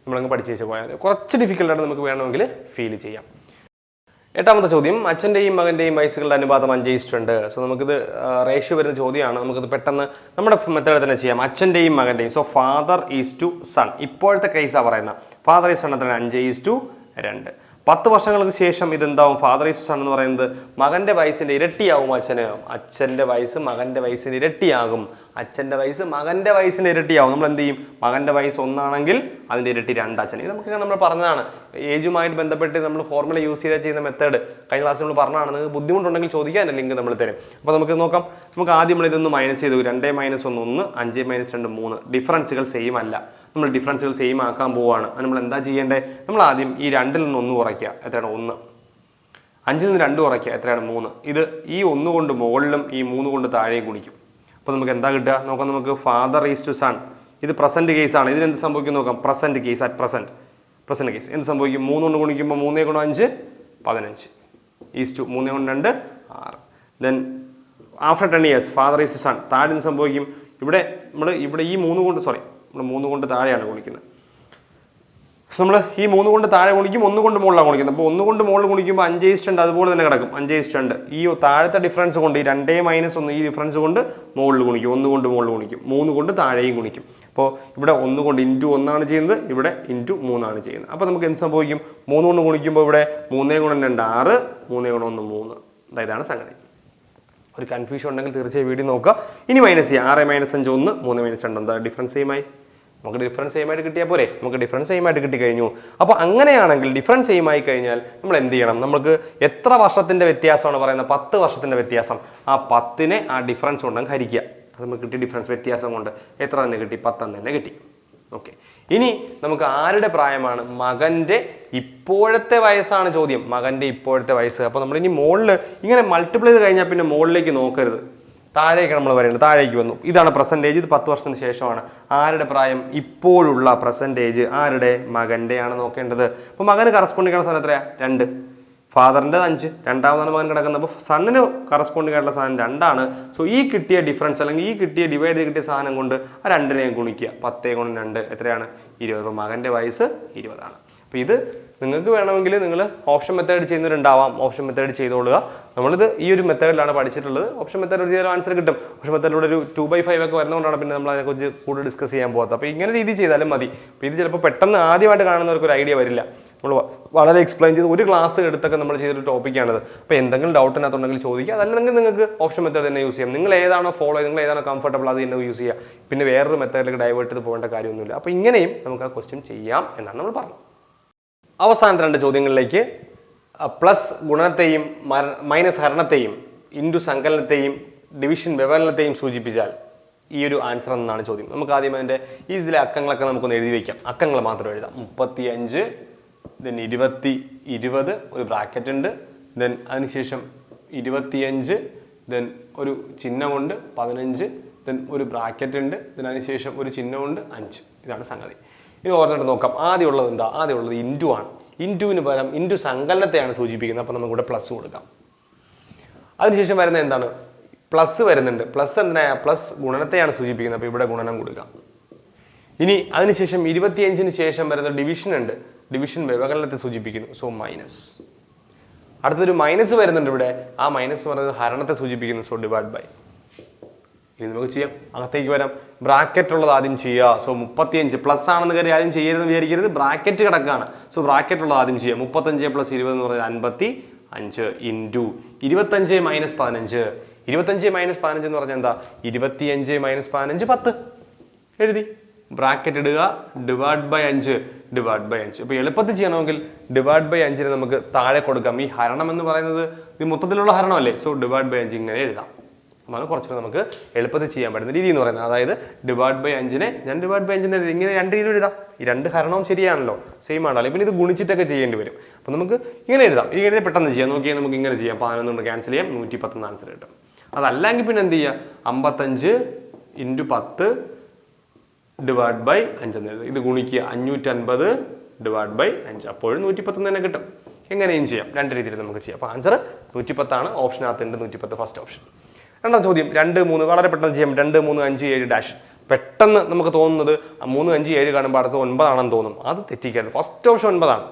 നമ്മളങ്ങ് പഠിച്ച് വെച്ച് പോയാൽ. കുറച്ച് ഡിഫിക്കൽട്ടായിട്ട് നമുക്ക് വേണമെങ്കിൽ ഫീൽ ചെയ്യാം. എട്ടാമത്തെ ചോദ്യം അച്ഛന്റെയും മകന്റെയും വയസ്സുകളുടെ അനുപാതം അഞ്ച് ഇഷ്ടമുണ്ട്. സോ നമുക്കിത് റേഷ്യോ വരുന്ന ചോദ്യമാണ്. നമുക്കിത് പെട്ടെന്ന് നമ്മുടെ മെത്തേഡ് തന്നെ ചെയ്യാം. അച്ഛന്റെയും മകന്റെയും so father is to son ഇപ്പോഴത്തെ കേസാണ് പറയുന്നത്. ഫാദർ ഈസ് സൺ എത്ര അഞ്ച് ഈസ് ടു രണ്ട്. പത്ത് വർഷങ്ങൾക്ക് ശേഷം ഇതെന്താവും? ഫാദർ ഈസ് സൺ എന്ന് പറയുന്നത് മകന്റെ വയസ്സിന്റെ ഇരട്ടിയാവും അച്ഛന്. അച്ഛന്റെ വയസ്സ് മകന്റെ വയസ്സിന് ഇരട്ടിയാകും. അച്ഛന്റെ വയസ്സ് മകന്റെ വയസ്സിന് ഇരട്ടിയാവും നമ്മൾ എന്ത് ചെയ്യും? മകന്റെ വയസ്സ് ഒന്നാണെങ്കിൽ അതിന്റെ ഇരട്ടി രണ്ട് അച്ഛൻ ഇത് നമുക്ക് നമ്മൾ പറഞ്ഞതാണ്. ഏജുമായിട്ട് ബന്ധപ്പെട്ട് നമ്മൾ ഫോർമുല യൂസ് ചെയ്താൽ ചെയ്യുന്ന മെത്തേഡ് കഴിഞ്ഞ ക്ലാസ്സിൽ നമ്മൾ പറഞ്ഞതാണ്. നിങ്ങൾക്ക് ബുദ്ധിമുട്ടുണ്ടെങ്കിൽ ചോദിക്കാൻ ലിങ്ക് നമ്മൾ തരും അപ്പോൾ നമുക്ക് നോക്കാം. നമുക്ക് ആദ്യം നമ്മൾ ഇതൊന്ന് മൈനസ് ചെയ്തു. രണ്ടേ മൈനസ് ഒന്ന് ഒന്ന് അഞ്ച് മൈനസ് രണ്ട് മൂന്ന്. ഡിഫറൻസുകൾ സെയിം അല്ല. നമ്മൾ ഡിഫറൻസുകൾ സെയിം ആക്കാൻ പോവുകയാണ് നമ്മൾ എന്താ ചെയ്യേണ്ടത് നമ്മൾ ആദ്യം ഈ രണ്ടിൽ നിന്ന് ഒന്ന് കുറയ്ക്കുക. എത്രയാണ്? ഒന്ന്. അഞ്ചിൽ നിന്ന് രണ്ട് കുറയ്ക്കുക. എത്രയാണ്? മൂന്ന്. ഇത് ഈ ഒന്ന് കൊണ്ട് മുകളിലും ഈ മൂന്ന് കൊണ്ട് താഴെയും ഗുണിക്കും. അപ്പോൾ നമുക്ക് എന്താ കിട്ടുക? നോക്കാം നമുക്ക് ഫാദർ ഈസ് ടു സൺ ഇത് പ്രസന്റ് കേസ് ആണ്. ഇതിന് എന്ത് സംഭവിക്കും നോക്കാം. Present case at present present case എന്ത് സംഭവിക്കും? മൂന്ന് കൊണ്ട് ഗുണിക്കുമ്പോൾ മൂന്നേ ഗുണം അഞ്ച് പതിനഞ്ച്. ഈസ് ടു മൂന്നേ കൊണ്ട് രണ്ട് ആറ്. Then after ten years father is to son താഴെ എന്ത് സംഭവിക്കും? ഇവിടെ നമ്മൾ ഇവിടെ ഈ മൂന്ന് കൊണ്ട് സോറി നമ്മൾ മൂന്ന് കൊണ്ട് താഴെയാണ് ഗുണിക്കുന്നത്. നമ്മൾ ഈ മൂന്ന് കൊണ്ട് താഴെ ഗുണിക്കും ഒന്ന് കൊണ്ട് മുകളിലാണ് ഗുണിക്കുന്നത്. അപ്പോൾ ഒന്ന് കൊണ്ട് മുകളിൽ ഗുണിക്കുമ്പോൾ അഞ്ച് ഈസ്റ്റ് രണ്ട് അതുപോലെ തന്നെ കിടക്കും. അഞ്ച് ഈസ്റ്റ് രണ്ട് ഈ താഴത്തെ ഡിഫറൻസ് കൊണ്ട് ഈ രണ്ടേ മൈനസ് ഒന്ന് ഈ ഡിഫറൻസ് കൊണ്ട് മുകളിൽ ഗുണിക്കും ഒന്ന് കൊണ്ട് മുകളിൽ ഗുണിക്കും. മൂന്ന് കൊണ്ട് താഴെയും ഗുണിക്കും. അപ്പോൾ ഇവിടെ ഒന്ന് കൊണ്ട് ഇന്റു ഒന്നാണ് ചെയ്യുന്നത് ഇവിടെ ഇന്റു മൂന്നാണ് ചെയ്യുന്നത്. അപ്പോൾ നമുക്ക് എന്ത് സംഭവിക്കും? മൂന്ന് കൊണ്ട് ഗുണിക്കുമ്പോൾ ഇവിടെ മൂന്നേ ഗുണം രണ്ട് ആറ് മൂന്നേ ഗുണം ഒന്ന് മൂന്ന്. ഇതാണ് സംഗതി. ഒരു കൺഫ്യൂഷൻ ഉണ്ടെങ്കിൽ തീർച്ചയായും വീഡിയോ നോക്കുക. ഇനി മൈനസ് ചെയ്യാം. ആറ് മൈനസ് അഞ്ച് ഒന്ന് മൂന്ന് മൈനസ് രണ്ട്. എന്താ ഡിഫറൻസ് സെയിമായി നമുക്ക് ഡിഫറൻസ് സെയിം ആയിട്ട് കിട്ടിയാൽ പോരെ? നമുക്ക് ഡിഫറൻസ് സെയിം ആയിട്ട് കിട്ടി കഴിഞ്ഞു അപ്പോൾ അങ്ങനെയാണെങ്കിൽ ഡിഫറൻസ് സെയിം ആയി കഴിഞ്ഞാൽ നമ്മൾ എന്ത് ചെയ്യണം? നമുക്ക് എത്ര വർഷത്തിന്റെ വ്യത്യാസമാണ് പറയുന്നത്? പത്ത് വർഷത്തിന്റെ വ്യത്യാസം. ആ പത്തിനെ ആ ഡിഫറൻസ് കൊണ്ട് ഹരിക്കുക. അത് നമുക്ക് കിട്ടിയ ഡിഫറൻസ് വ്യത്യാസം കൊണ്ട് എത്ര തന്നെ കിട്ടി? പത്തെന്ന് തന്നെ കിട്ടി. ഓക്കെ ഇനി നമുക്ക് ആരുടെ പ്രായമാണ്? മകന്റെ ഇപ്പോഴത്തെ വയസ്സാണ് ചോദ്യം. മകന്റെ ഇപ്പോഴത്തെ വയസ്സ്. അപ്പോൾ നമ്മൾ ഇനി മുകളിൽ ഇങ്ങനെ മൾട്ടിപ്ലൈ ചെയ്ത് കഴിഞ്ഞാൽ പിന്നെ മുകളിലേക്ക് നോക്കരുത്. താഴേക്ക് നമ്മൾ പറയുന്നത് താഴേക്ക് വന്നു. ഇതാണ് പ്രസന്റേജ് ഇത് പത്ത് വർഷത്തിന് ശേഷമാണ്. ആരുടെ പ്രായം ഇപ്പോഴുള്ള പ്രസന്റേജ് ആരുടെ? മകന്റെ ആണ് നോക്കേണ്ടത്. അപ്പോൾ മകന് കറസ്പോണ്ട് ചെയ്യണ സ്ഥലം എത്രയാ? രണ്ട്. ഫാദറിന്റെ അഞ്ച് രണ്ടാമതാണ് മകൻ കിടക്കുന്നത്. അപ്പോൾ സണ്ണിന് കറസ്പോണ്ടിങ് ആയിട്ടുള്ള സാധനം രണ്ടാണ്. സോ ഈ കിട്ടിയ ഡിഫറൻസ് അല്ലെങ്കിൽ ഈ കിട്ടിയ ഡിവൈഡ് ചെയ്ത് കിട്ടിയ സാധനം കൊണ്ട് ആ രണ്ടിനെയും ഗുണിക്കുക. പത്തേ ഗുണം രണ്ട് എത്രയാണ്? ഇരുപത്. അപ്പോൾ മകന്റെ വയസ്സ് ഇരുപതാണ്. അപ്പോൾ ഇത് നിങ്ങൾക്ക് വേണമെങ്കിൽ നിങ്ങൾ ഓപ്ഷൻ മെത്തേഡ് ചെയ്യുന്നവരുണ്ടാവാം. ഓപ്ഷൻ മെത്തേഡ് ചെയ്തോളുക. നമ്മളിത് ഈ ഒരു മെത്തേഡിലാണ് പഠിച്ചിട്ടുള്ളത്. ഓപ്ഷൻ മെത്തേഡ് ചെയ്താൽ ആൻസർ കിട്ടും. ഓപ്ഷൻ മെത്തേഡിലൂടെ ഒരു ടു ബൈ ഫൈവ് ഒക്കെ വരുന്നതുകൊണ്ടാണ് പിന്നെ നമ്മൾ അതിനെക്കുറിച്ച് കൂടുതൽ ഡിസ്കസ് ചെയ്യാൻ പോകാത്തത്. അപ്പോൾ ഇങ്ങനെ രീതി ചെയ്താലും മതി. അപ്പോൾ ഇത് ചിലപ്പോൾ പെട്ടെന്ന് ആദ്യമായിട്ട് കാണുന്നവർക്ക് ഒരു ഐഡിയ വരില്ല. നമ്മൾ വളരെ എക്സ്പ്ലെയിൻ ചെയ്ത് ഒരു ക്ലാസ് എടുത്തൊക്കെ നമ്മൾ ചെയ്തൊരു ടോപ്പിക്കാണിത് അപ്പോൾ എന്തെങ്കിലും ഡൗട്ട് അതിനകത്തുണ്ടെങ്കിൽ ചോദിക്കുക. അതല്ലെങ്കിൽ നിങ്ങൾക്ക് ഓപ്ഷൻ മെത്തേഡ് തന്നെ യൂസ് ചെയ്യാം. നിങ്ങൾ ഏതാണോ ഫോളോ ചെയ്യുന്നത് നിങ്ങൾ ഏതാണോ കംഫർട്ടബിൾ അത് തന്നെ യൂസ് ചെയ്യുക. പിന്നെ വേറൊരു മെത്തേഡിലേക്ക് ഡൈവേർട്ട് ചെയ്ത് പോകേണ്ട കാര്യമൊന്നുമില്ല. അപ്പോൾ ഇങ്ങനെയും നമുക്ക് ആ ക്വസ്റ്റ്യൻ ചെയ്യാം എന്നാണ് നമ്മൾ പറഞ്ഞത്. അവസാനത്തെ രണ്ട് ചോദ്യങ്ങളിലേക്ക് പ്ലസ് ഗുണനത്തെയും മൈനസ് ഹരണത്തെയും ഇന്റു സങ്കലനത്തെയും ഡിവിഷൻ വിവരണത്തെയും സൂചിപ്പിച്ചാൽ ഈ ഒരു ആൻസർ എന്നാണ് ചോദ്യം. നമുക്ക് ആദ്യം അതിന്റെ ഈ ഇതിലെ അക്കങ്ങളൊക്കെ നമുക്കൊന്ന് എഴുതി വയ്ക്കാം അക്കങ്ങൾ മാത്രം എഴുതാം. മുപ്പത്തി അഞ്ച് ദെൻ ഇരുപത്തി ഇരുപത് ഒരു ബ്രാക്കറ്റ് ഉണ്ട്. ദെൻ അതിനുശേഷം ഇരുപത്തിയഞ്ച് ദെൻ ഒരു ചിഹ്നമുണ്ട് പതിനഞ്ച് ദെൻ ഒരു ബ്രാക്കറ്റ് ഉണ്ട് ദെൻ അതിനുശേഷം ഒരു ചിഹ്നമുണ്ട് അഞ്ച്. ഇതാണ് സംഗതി. ഇത് ഓർമ്മയിട്ട് നോക്കാം. ആദ്യം ഉള്ളത് എന്താ? ആദ്യം ഉള്ളത് ഇന്റു ആണ് ഇന്റുവിന് പകരം ഇന്റു സങ്കലനത്തെയാണ് സൂചിപ്പിക്കുന്നത്. അപ്പോൾ നമുക്കിവിടെ പ്ലസ് കൊടുക്കാം. അതിനുശേഷം വരുന്നത് എന്താണ്? പ്ലസ് വരുന്നുണ്ട്. പ്ലസ് എന്തിനാ? പ്ലസ് ഗുണനത്തെയാണ് സൂചിപ്പിക്കുന്നത്. അപ്പോൾ ഇവിടെ ഗുണനം കൊടുക്കാം. ഇനി അതിനുശേഷം ഇരുപത്തിയഞ്ചിന് ശേഷം വരുന്ന ഡിവിഷൻ ഉണ്ട്. ഡിവിഷൻ വ്യവകലനത്തെ സൂചിപ്പിക്കുന്നു. സോ മൈനസ് അടുത്തൊരു മൈനസ് വരുന്നുണ്ട് ഇവിടെ. ആ മൈനസ് പറയുന്നത് ഹരണത്തെ സൂചിപ്പിക്കുന്നു. സോ ഡിവൈഡ് ബൈ ഇനി നമുക്ക് ചെയ്യാം. അകത്തേക്ക് വരാം. ബ്രാക്കറ്റ് ഉള്ളത് ആദ്യം ചെയ്യുക. സോ മുപ്പത്തിയഞ്ച് പ്ലസ് ആണെന്ന് കയറി ആദ്യം ചെയ്യരുതെന്ന് വിചാരിക്കരുത്. ബ്രാക്കറ്റ് കിടക്കാണ്. സോ ബ്രാക്കറ്റ് ഉള്ളത് ആദ്യം ചെയ്യാം മുപ്പത്തഞ്ച് പ്ലസ് ഇരുപത് എന്ന് പറഞ്ഞാൽ അൻപത്തി അഞ്ച് ഇന്റു ഇരുപത്തഞ്ച് മൈനസ് പതിനഞ്ച്. ഇരുപത്തഞ്ച് മൈനസ് പതിനഞ്ച് എന്ന് പറഞ്ഞാൽ എന്താ? ഇരുപത്തിയഞ്ച് മൈനസ് പതിനഞ്ച് പത്ത്. എഴുതി. ബ്രാക്കറ്റ് ഇടുക. ഡിവൈഡ് ബൈ അഞ്ച്. ഡിവൈഡ് ബൈ അഞ്ച്. അപ്പൊ എളുപ്പത്തിൽ ചെയ്യണമെങ്കിൽ ഡിവൈഡ് ബൈ അഞ്ചിന് നമുക്ക് താഴെ കൊടുക്കാം. ഈ ഹരണം എന്ന് പറയുന്നത് ഇത് മൊത്തത്തിലുള്ള ഹരണമല്ലേ? സോ ഡിവൈഡ് ബൈ അഞ്ച് ഇങ്ങനെ എഴുതാം. അതാണ് കുറച്ചുകൂടെ നമുക്ക് എളുപ്പത്തിൽ ചെയ്യാൻ പറ്റുന്ന രീതി എന്ന് പറയുന്നത്. അതായത് ഡിവൈഡ് ബൈ അഞ്ചിനെ ഞാൻ ഡിവൈഡ് ബൈ അഞ്ചിനെ ഇങ്ങനെ രണ്ട് രീതിയിൽ എഴുതാം. ഈ രണ്ട് ഹരണവും ശരിയാണല്ലോ. സെയിം ആണല്ലോ. പിന്നെ ഇത് ഗുണിച്ചിട്ടൊക്കെ ചെയ്യേണ്ടി വരും. അപ്പൊ നമുക്ക് ഇങ്ങനെ എഴുതാം. ഈ എഴുതി പെട്ടെന്ന് ചെയ്യാം. നോക്കിയാൽ നമുക്ക് ഇങ്ങനെ ചെയ്യാം. പതിനൊന്നുകൊണ്ട് ക്യാൻസൽ ചെയ്യാം. നൂറ്റി പത്തൊന്ന് ആൻസർ കിട്ടും. അതല്ലെങ്കിൽ പിന്നെ എന്ത് ചെയ്യുക? അമ്പത്തഞ്ച് ഇന്റു പത്ത് ഡിവൈഡ് ബൈ അഞ്ചെന്ന് എഴുതുക ഇത് ഗുണിക്കുക അഞ്ഞൂറ്റൻപത് ഡിവൈഡ് ബൈ അഞ്ച്. അപ്പോഴും നൂറ്റിപ്പത്ത് തന്നെ കിട്ടും. എങ്ങനെയും ചെയ്യാം. രണ്ട് രീതിയിൽ നമുക്ക് ചെയ്യാം. അപ്പോൾ ആൻസർ നൂറ്റിപ്പത്താണ്. ഓപ്ഷനകത്തിന്റെ നൂറ്റിപ്പത്ത് ഫസ്റ്റ് ഓപ്ഷൻ രണ്ടാം ചോദ്യം. രണ്ട് മൂന്ന് വളരെ പെട്ടെന്ന് ചെയ്യാം. രണ്ട് മൂന്ന് അഞ്ച് ഏഴ് ഡാഷ് പെട്ടെന്ന് നമുക്ക് തോന്നുന്നത് മൂന്ന് അഞ്ച് ഏഴ് കാണുമ്പോൾ അടുത്ത് ഒൻപതാണെന്ന് തോന്നും. അത് തെറ്റിക്കരുത് ഫസ്റ്റ് ഓപ്ഷൻ ഒൻപതാണ്.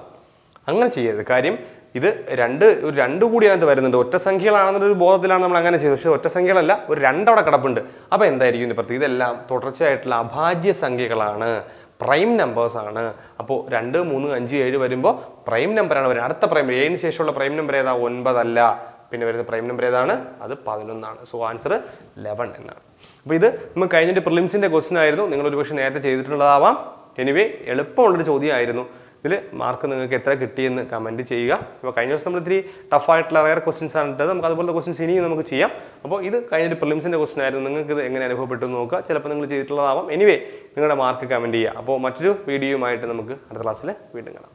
അങ്ങനെ ചെയ്യരുത്. കാര്യം ഇത് രണ്ട് ഒരു രണ്ട് കൂടി അതിനകത്ത് വരുന്നുണ്ട്. ഒറ്റ സംഖ്യകളാണെന്നൊരു ബോധത്തിലാണ് നമ്മൾ അങ്ങനെ ചെയ്തത്. പക്ഷേ ഒറ്റ സംഖ്യകളല്ല ഒരു രണ്ടവിടെ കിടപ്പുണ്ട്. അപ്പോൾ എന്തായിരിക്കും ഇതിന്റെ പ്രത്യേകത? ഇതെല്ലാം തുടർച്ചയായിട്ടുള്ള അഭാജ്യ സംഖ്യകളാണ്. പ്രൈം നമ്പേഴ്സ് ആണ്. അപ്പോൾ രണ്ട് മൂന്ന് അഞ്ച് ഏഴ് വരുമ്പോൾ പ്രൈം നമ്പറാണ് വരുന്നത്. അടുത്ത പ്രൈം ഏഴിന് ശേഷമുള്ള പ്രൈം നമ്പർ ഏതാ? ഒൻപതല്ല. പിന്നെ വരുന്ന പ്രൈം നമ്പർ ഏതാണ്? അത് പതിനൊന്നാണ്. സോ ആൻസർ ലെവൻ എന്നാണ്. അപ്പോൾ ഇത് നമ്മൾ കഴിഞ്ഞിട്ട് പ്രിലിംസിന്റെ ക്വസ്റ്റൻ ആയിരുന്നു. നിങ്ങൾ ഒരുപക്ഷെ നേരത്തെ ചെയ്തിട്ടുള്ളതാവാം. എനിവേ എളുപ്പമുള്ളൊരു ചോദ്യമായിരുന്നു. ഇതിൽ മാർക്ക് നിങ്ങൾക്ക് എത്ര കിട്ടിയെന്ന് കമന്റ് ചെയ്യുക. അപ്പോൾ കഴിഞ്ഞ ദിവസം നമ്മൾ ഇത്തിരി ടഫായിട്ടുള്ള വേറെ ക്വസ്റ്റ്യൻസ് ആണ് ഇട്ടത്. നമുക്ക് അതുപോലത്തെ ക്വസ്റ്റ്യൻസ് ഇനിയും നമുക്ക് ചെയ്യാം. അപ്പോൾ ഇത് കഴിഞ്ഞിട്ട് പ്രിലിംസിന്റെ ക്വസ്റ്റ്യൻ ആയിരുന്നു. നിങ്ങൾക്ക് ഇത് എങ്ങനെ അനുഭവപ്പെട്ടു നോക്കുക. ചിലപ്പോൾ നിങ്ങൾ ചെയ്തിട്ടുള്ളതാവാം. എനിവേ നിങ്ങളുടെ മാർക്ക് കമന്റ് ചെയ്യുക. അപ്പോൾ മറ്റൊരു വീഡിയോയുമായിട്ട് നമുക്ക് അടുത്ത ക്ലാസ്സിൽ വീണ്ടും കാണാം.